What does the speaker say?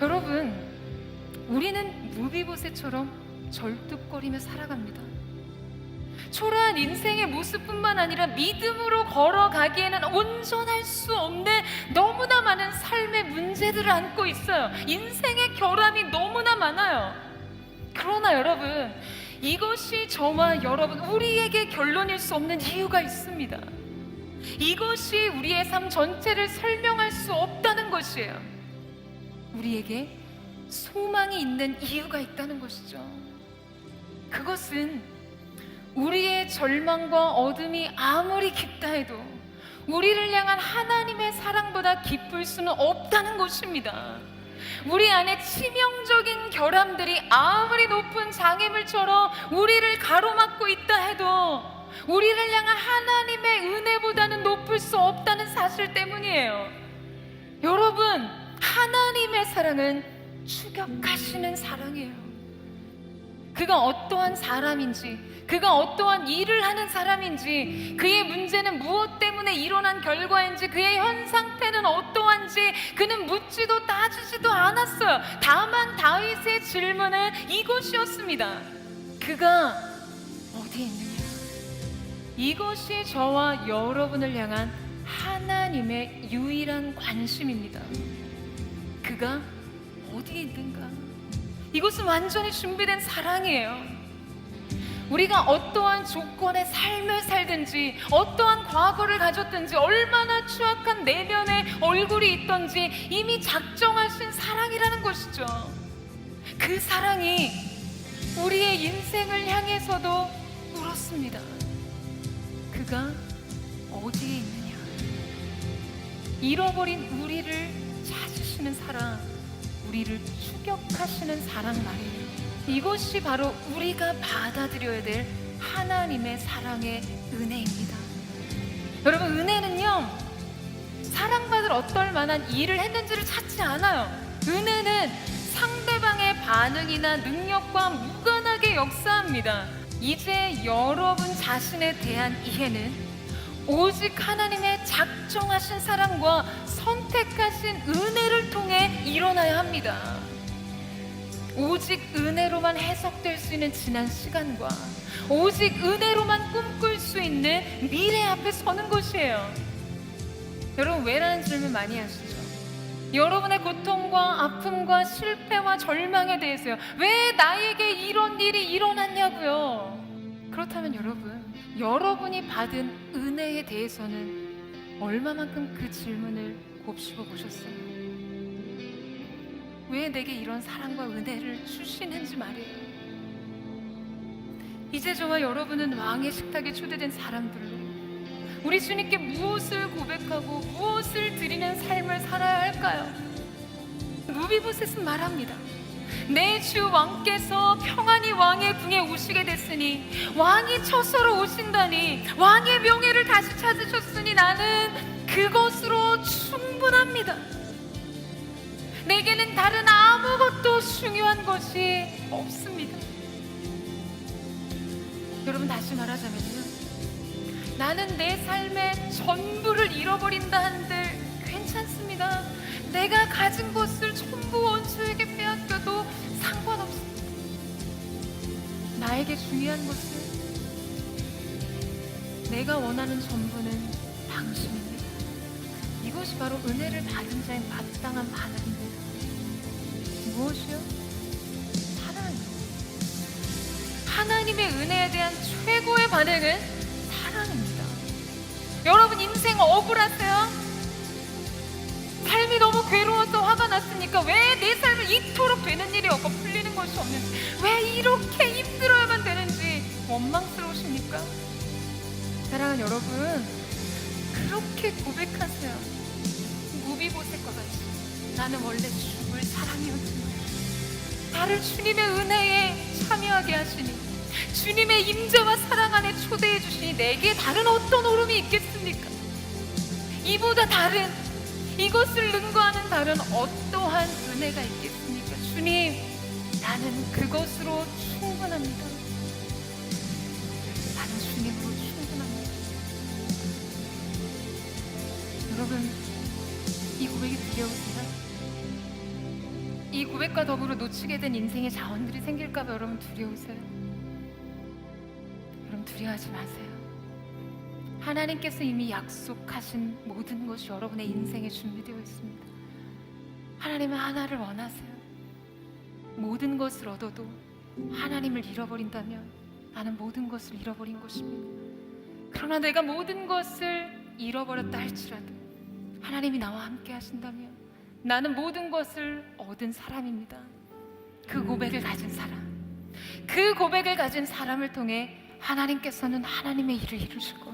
여러분, 우리는 무비보셋처럼 절뚝거리며 살아갑니다. 초라한 인생의 모습뿐만 아니라 믿음으로 걸어가기에는 온전할 수 없는 너무나 많은 삶의 문제들을 안고 있어요. 인생의 결함이 너무나 많아요. 그러나 여러분, 이것이 저와 여러분, 우리에게 결론일 수 없는 이유가 있습니다. 이것이 우리의 삶 전체를 설명할 수 없다는 것이에요. 우리에게 소망이 있는 이유가 있다는 것이죠. 그것은 우리의 절망과 어둠이 아무리 깊다 해도 우리를 향한 하나님의 사랑보다 기쁠 수는 없다는 것입니다. 우리 안에 치명적인 결함들이 아무리 높은 장애물처럼 우리를 가로막고 있다 해도 우리를 향한 하나님의 은혜보다는 높을 수 없다는 사실 때문이에요. 여러분, 하나님의 사랑은 추격하시는 사랑이에요. 그가 어떠한 사람인지, 그가 어떠한 일을 하는 사람인지, 그의 문제는 무엇 때문에 일어난 결과인지, 그의 현 상태는 어떠한지, 그는 묻지도 따지지도 않았어요. 다만 다윗의 질문은 이것이었습니다. 그가 어디에 있느냐? 이것이 저와 여러분을 향한 하나님의 유일한 관심입니다. 그가 어디에 있는가? 이것은 완전히 준비된 사랑이에요. 우리가 어떠한 조건의 삶을 살든지, 어떠한 과거를 가졌든지, 얼마나 추악한 내면의 얼굴이 있던지 이미 작정하신 사랑이라는 것이죠. 그 사랑이 우리의 인생을 향해서도 울었습니다. 그가 어디에 있느냐? 잃어버린 우리를 찾으시는 사랑, 우리를 추격하시는 사랑 말이에요. 이것이 바로 우리가 받아들여야 될 하나님의 사랑의 은혜입니다. 여러분, 은혜는요, 사랑받을 어떨 만한 일을 했는지를 찾지 않아요. 은혜는 상대방의 반응이나 능력과 무관하게 역사합니다. 이제 여러분 자신에 대한 이해는 오직 하나님의 작정하신 사랑과 선택하신 은혜를 통해 일어나야 합니다. 오직 은혜로만 해석될 수 있는 지난 시간과 오직 은혜로만 꿈꿀 수 있는 미래 앞에 서는 것이에요. 여러분 왜라는 질문 많이 하시죠? 여러분의 고통과 아픔과 실패와 절망에 대해서요. 왜 나에게 이런 일이 일어났냐고요? 그렇다면 여러분, 여러분이 받은 은혜에 대해서는 얼마만큼 그 질문을 곱씹어 보셨어요? 왜 내게 이런 사랑과 은혜를 주시는지 말이에요. 이제 저와 여러분은 왕의 식탁에 초대된 사람들로 우리 주님께 무엇을 고백하고 무엇을 드리는 삶을 살아야 할까요? 무비보셋은 말합니다. 내 주 왕께서 평안히 왕의 궁에 오시게 됐으니 왕이 처소로 오신다니 왕의 명예를 다시 찾으셨으니 나는 그것으로 충분합니다. 내게는 다른 아무것도 중요한 것이 없습니다. 여러분 다시 말하자면요. 나는 내 삶의 전부를 잃어버린다 한들 괜찮습니다. 내가 가진 것을 전부 원수에게 빼앗겨도 나에게 중요한 것은 내가 원하는 전부는 당신입니다. 이것이 바로 은혜를 받은 자의 마땅한 반응입니다. 무엇이요? 사랑이요. 하나님의 은혜에 대한 최고의 반응은 사랑입니다. 여러분 인생 억울하세요? 삶이 너무 괴로워서 화가 났으니까 왜 내 삶을 이토록 되는 일이 없고 풀리는 것이 없는지 왜 이렇게 되는지 원망스러우십니까? 사랑하는 여러분 그렇게 고백하세요 무비보셋과 같이 나는 원래 죽을 사랑이었지만 나를 주님의 은혜에 참여하게 하시니 주님의 임재와 사랑 안에 초대해 주시니 내게 다른 어떤 오름이 있겠습니까? 이보다 다른 이것을 능가하는 다른 어떠한 은혜가 있겠습니까? 주님, 나는 그것으로 충분합니다. 여러분, 이 고백이 두려우세요? 이 고백과 더불어 놓치게 된 인생의 자원들이 생길까봐 여러분 두려우세요? 여러분 두려워하지 마세요. 하나님께서 이미 약속하신 모든 것이 여러분의 인생에 준비되어 있습니다. 하나님은 하나를 원하세요. 모든 것을 얻어도 하나님을 잃어버린다면 나는 모든 것을 잃어버린 것입니다. 그러나 내가 모든 것을 잃어버렸다 할지라도 하나님이 나와 함께 하신다면 나는 모든 것을 얻은 사람입니다. 그 고백을 가진 사람. 그 고백을 가진 사람을 통해 하나님께서는 하나님의 일을 이루실 거예요.